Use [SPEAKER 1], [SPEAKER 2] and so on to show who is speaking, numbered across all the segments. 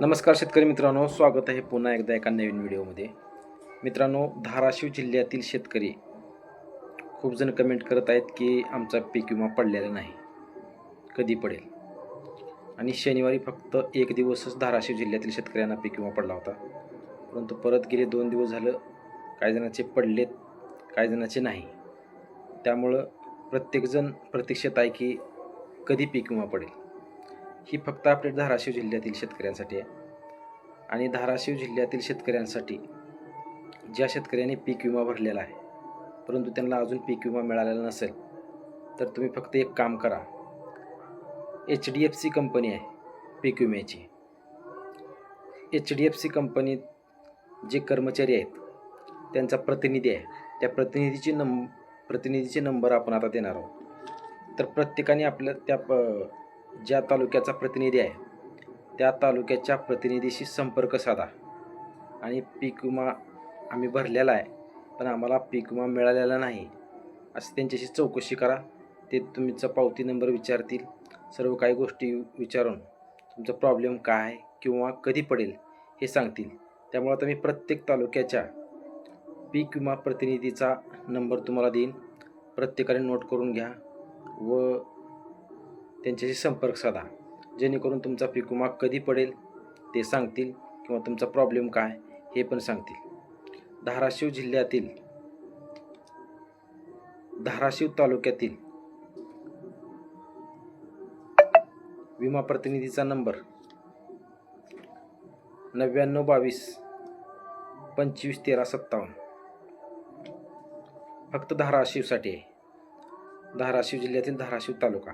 [SPEAKER 1] नमस्कार शेतकरी मित्रांनो स्वागत आहे पुन्हा एकदा एका नवीन व्हिडिओमध्ये. मित्रांनो धाराशिव जिल्ह्यातील शेतकरी खूप जण कमेंट करत आहेत की आमचा पीक विमा पडलेला नाही कधी पडेल? आणि शनिवारी फक्त एक दिवसच धाराशिव जिल्ह्यातील शेतकऱ्यांना पीक विमा पडला होता. परंतु परत गेले दोन दिवस झालं काही जणांचे पडलेत काही जणांचे नाही. त्यामुळं प्रत्येकजण प्रतीक्षेत आहे की कधी पीक विमा पडेल? ही फक्त अपडेट धाराशिव जिल्ह्यातील शेतकऱ्यांसाठी आहे. आणि धाराशिव जिल्ह्यातील शेतकऱ्यांसाठी ज्या शेतकऱ्यांनी पीक विमा भरलेला आहे परंतु त्यांना अजून पीक विमा मिळालेला नसेल तर तुम्ही फक्त एक काम करा. H D F C company आहे पीक विम्याची. एच डी एफ सी कंपनीत जे कर्मचारी आहेत त्यांचा प्रतिनिधी आहे. त्या प्रतिनिधीची नंब प्रतिनिधीचे नंबर आपण आता देणार आहोत. तर प्रत्येकाने आपल्या त्या प ज्या तालुक्याचा प्रतिनिधी आहे त्या तालुक्याच्या प्रतिनिधीशी संपर्क साधा. आणि पीक विमा आम्ही भरलेला आहे पण आम्हाला पीक विमा मिळालेला नाही. असं त्यांच्याशी चौकशी करा. ते तुमचा पावती नंबर विचारतील. सर्व काही गोष्टी विचारून तुमचा प्रॉब्लेम काय आहे किंवा कधी पडेल हे सांगतील. त्यामुळे आता मी प्रत्येक तालुक्याच्या पीक विमा प्रतिनिधीचा नंबर तुम्हाला देईन. प्रत्येकाने नोट करून घ्या व त्यांच्याशी संपर्क साधा. जेणेकरून तुमचा पीक विमा कधी पडेल ते सांगतील किंवा तुमचा प्रॉब्लेम काय हे पण सांगतील. धाराशिव जिल्ह्यातील धाराशिव तालुक्यातील विमा प्रतिनिधीचा नंबर नव्याण्णव बावीस पंचवीस तेरा सत्तावन्न. फक्त धाराशिवसाठी आहे. धाराशिव जिल्ह्यातील धाराशिव तालुका.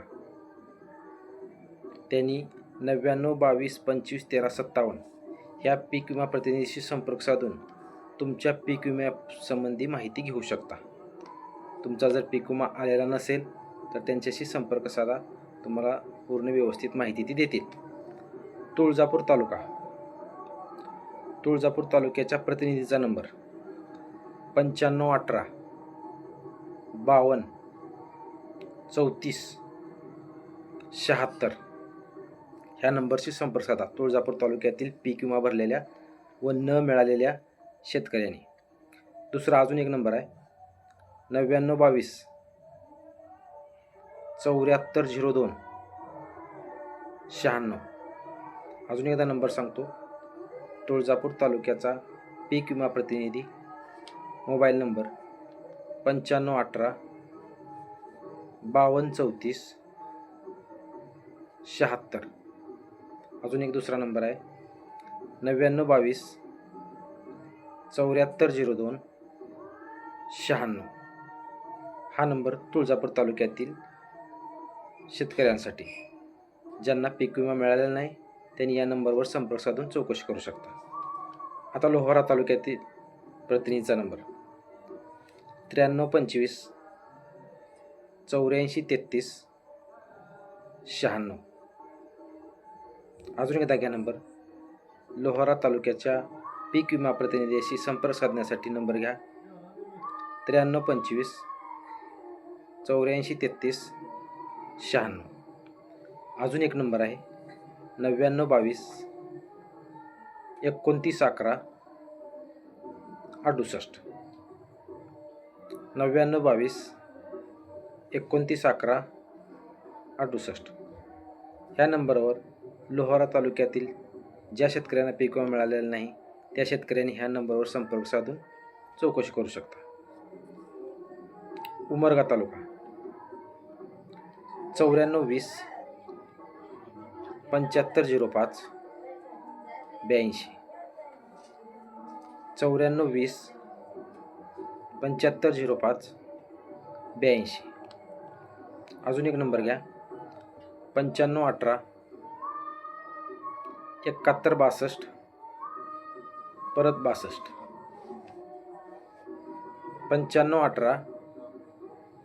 [SPEAKER 1] त्यांनी नव्याण्णव बावीस पंचवीस तेरा सत्तावन्न ह्या पीक विमा प्रतिनिधीशी संपर्क साधून तुमच्या पीक विम्यासंबंधी माहिती घेऊ शकता. तुमचा जर पीक विमा आलेला नसेल तर त्यांच्याशी संपर्क साधा. तुम्हाला पूर्ण व्यवस्थित माहिती ती देतील. तुळजापूर तालुका. तुळजापूर तालुक्याच्या प्रतिनिधीचा नंबर पंच्याण्णव अठरा बावन्न चौतीस शहात्तर ह्या नंबरशी संपर्क साधा. तुळजापूर तालुक्यातील पीक विमा भरलेल्या व न मिळालेल्या शेतकऱ्यांनी. दुसरा अजून एक नंबर आहे. नव्याण्णव बावीस चौऱ्याहत्तर झिरो दोन शहाण्णव. अजून एकदा नंबर सांगतो. तुळजापूर तालुक्याचा पीक विमा प्रतिनिधी मोबाईल नंबर पंच्याण्णव अठरा बावन्न चौतीस शहात्तर. अजून एक दुसरा नंबर आहे. नव्याण्णव बावीस चौऱ्याहत्तर झिरो दोन शहाण्णव. हा नंबर तुळजापूर तालुक्यातील शेतकऱ्यांसाठी. ज्यांना पीक विमा मिळालेला नाही त्यांनी या नंबरवर संपर्क साधून चौकशी करू शकता. आता लोहारा तालुक्यातील प्रतिनिधीचा नंबर. त्र्याण्णव पंचवीस चौऱ्याऐंशी तेहतीस शहाण्णव. अजून एक दाग्या नंबर. लोहारा तालुक्याच्या पीक विमा प्रतिनिधीशी संपर्क साधण्यासाठी नंबर घ्या. त्र्याण्णव पंचवीस चौऱ्याऐंशी तेहतीस शहाण्णव. अजून एक नंबर आहे. नव्याण्णव बावीस एकोणतीस अकरा अडुसष्ट. नव्याण्णव बावीस एकोणतीस अकरा अडुसष्ट. ह्या नंबरवर लोहारा तालुक्यातील ज्या शेतकऱ्यांना पीक विमा मिळालेला नाही त्या शेतकऱ्यांनी ह्या नंबरवर संपर्क साधून चौकशी करू शकता. उमरगा तालुका. चौऱ्याण्णव वीस पंच्याहत्तर झिरो पाच ब्याऐंशी. चौऱ्याण्णव वीस पंच्याहत्तर झिरो पाच ब्याऐंशी. अजून एक नंबर घ्या. पंच्याण्णव अठरा एकाहत्तर बासष्ट. परत बासष्ट. पंच्याण्णव अठरा.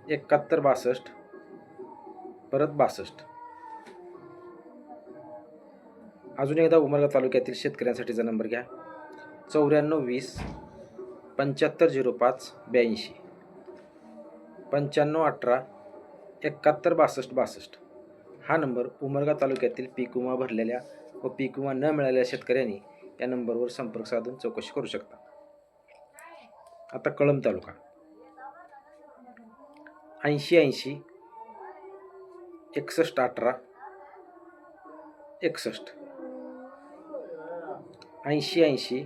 [SPEAKER 1] एकाहत्तर बासष्ट. परत बासष्ट. अजून एकदा उमरगा तालुक्यातील शेतकऱ्यांसाठीचा नंबर घ्या. चौऱ्याण्णव वीस पंच्याहत्तर झिरो पाच ब्याऐंशी. पंच्याण्णव अठरा एकाहत्तर बासष्ट बासष्ट. हा नंबर उमरगा तालुक्यातील पीक विमा भरलेल्या व पीक विमा न मिळालेल्या शेतकऱ्यांनी या नंबरवर संपर्क साधून चौकशी करू शकता. आता कळंब तालुका. ऐंशी ऐंशी एकसष्ट अठरा एकसष्ट. ऐंशी ऐंशी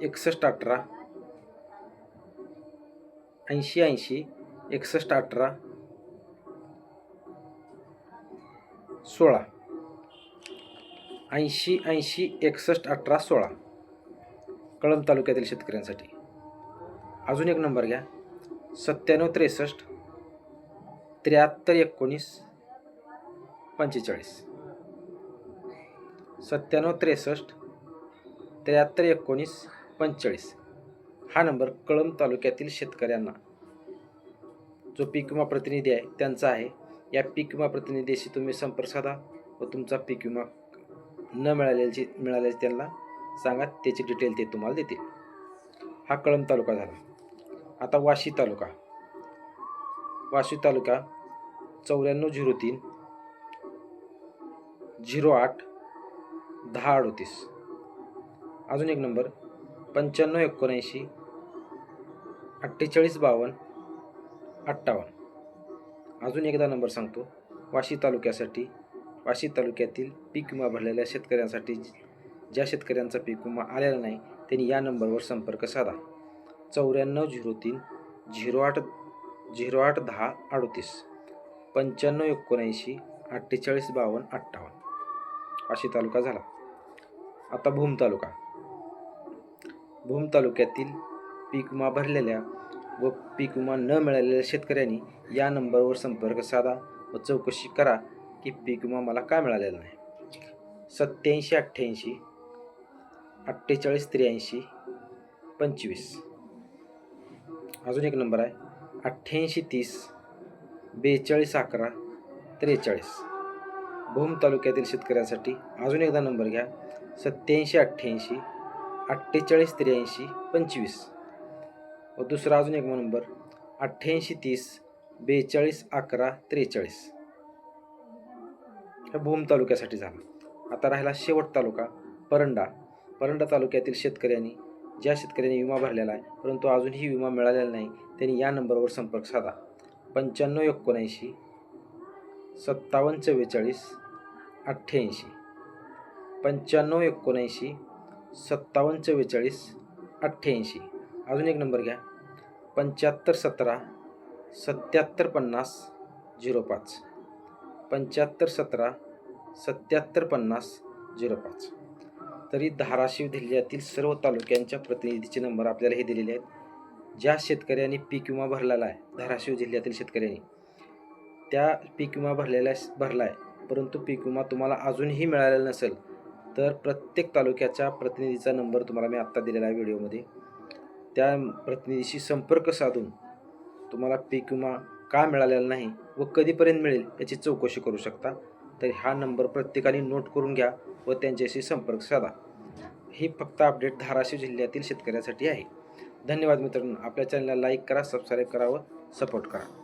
[SPEAKER 1] एकसष्ट अठरा ऐंशी ऐंशी एकसष्ट अठरा सोळा. ऐंशी ऐंशी एकसष्ट अठरा सोळा. कळंब तालुक्यातील शेतकऱ्यांसाठी. अजून एक नंबर घ्या. सत्त्याण्णव त्रेसष्ट त्र्याहत्तर एकोणीस पंचेचाळीस. सत्त्याण्णव त्रेसष्ट त्र्याहत्तर एकोणीस पंचेचाळीस. हा नंबर कळंब तालुक्यातील शेतकऱ्यांना. जो पीक विमा प्रतिनिधी आहे त्यांचा आहे. या पीक विमा प्रतिनिधीशी तुम्ही संपर्क साधा व तुमचा पीक विमा न मिळालेली मिळाल्याचे त्यांना सांगा त्याची डिटेल ते तुम्हाला देतील. हा कळंब तालुका झाला. आता वाशी तालुका. वाशी तालुका चौऱ्याण्णव झिरो तीन झिरो आठ दहा अडतीस. अजून एक नंबर पंच्याण्णव एकोणऐंशी अठ्ठेचाळीस बावन्न अठ्ठावन्न. अजून एकदा नंबर सांगतो. वाशी तालुक्यासाठी वाशी तालुक्यातील पीक विमा भरलेल्या शेतकऱ्यांसाठी ज्या शेतकऱ्यांचा पीक विमा आलेला नाही त्यांनी या नंबरवर संपर्क साधा. चौऱ्याण्णव झिरो तीन झिरो आठ झिरो आठ दहा अडतीस पंच्याण्णव एकोणऐंशी अठ्ठेचाळीस बावन्न अठ्ठावन्न. वाशी तालुका झाला. आता भूम तालुका. भूम तालुक्यातील पीक विमा भरलेल्या व पीक विमा न मिळालेल्या शेतकऱ्यांनी या नंबरवर संपर्क साधा व चौकशी करा की पीक विमा मला का मिळालेला नाही? सत्याऐंशी अठ्ठ्याऐंशी अठ्ठेचाळीस त्र्याऐंशी पंचवीस. अजून एक नंबर आहे. अठ्ठ्याऐंशी तीस बेचाळीस अकरा त्रेचाळीस. भूम तालुक्यातील शेतकऱ्यांसाठी अजून एकदा नंबर घ्या. सत्याऐंशी अठ्ठ्याऐंशी अठ्ठेचाळीस त्र्याऐंशी पंचवीस. व दुसरा अजून एक नंबर. अठ्ठ्याऐंशी तीस बेचाळीस अकरा त्रेचाळीस. हा भूम तालुक्यासाठी झाला. आता राहिला शेवट तालुका परंडा. परंडा तालुक्यातील शेतकऱ्यांनी ज्या शेतकऱ्यांनी विमा भरलेला आहे परंतु अजूनही विमा मिळालेला नाही त्यांनी या नंबरवर संपर्क साधा. पंच्याण्णव एकोणऐंशी सत्तावन्न चव्वेचाळीस अठ्ठ्याऐंशी. पंच्याण्णव एकोणऐंशी सत्तावन्न चव्वेचाळीस अठ्ठ्याऐंशी. अजून एक नंबर घ्या. पंच्याहत्तर सतरा सत्याहत्तर पन्नास झिरो पाच. पंच्याहत्तर सतरा सत्याहत्तर पन्नास झिरो पाच. तरी धाराशिव जिल्ह्यातील सर्व तालुक्यांच्या प्रतिनिधीचे नंबर आपल्याला हे दिलेले आहेत. ज्या शेतकऱ्यांनी पीक विमा भरलेला आहे धाराशिव जिल्ह्यातील शेतकऱ्यांनी त्या पीक विमा भरलेला भरला आहे परंतु पीक विमा तुम्हाला अजूनही मिळालेला नसेल तर प्रत्येक तालुक्याच्या प्रतिनिधीचा नंबर तुम्हाला मी आत्ता दिलेला आहे व्हिडिओमध्ये. त्या प्रतिनिधीशी संपर्क साधून तुम्हाला पीक विमा का मिळालेला नाही व कधीपर्यंत मिळेल याची चौकशी करू शकता? तर हा नंबर प्रत्येकाने नोट करून घ्या व त्यांच्याशी संपर्क साधा. ही फक्त अपडेट धाराशिव जिल्ह्यातील शेतकऱ्यासाठी आहे. धन्यवाद मित्रांनो. आपल्या चॅनलला लाईक करा सबस्क्राईब करा व सपोर्ट करा.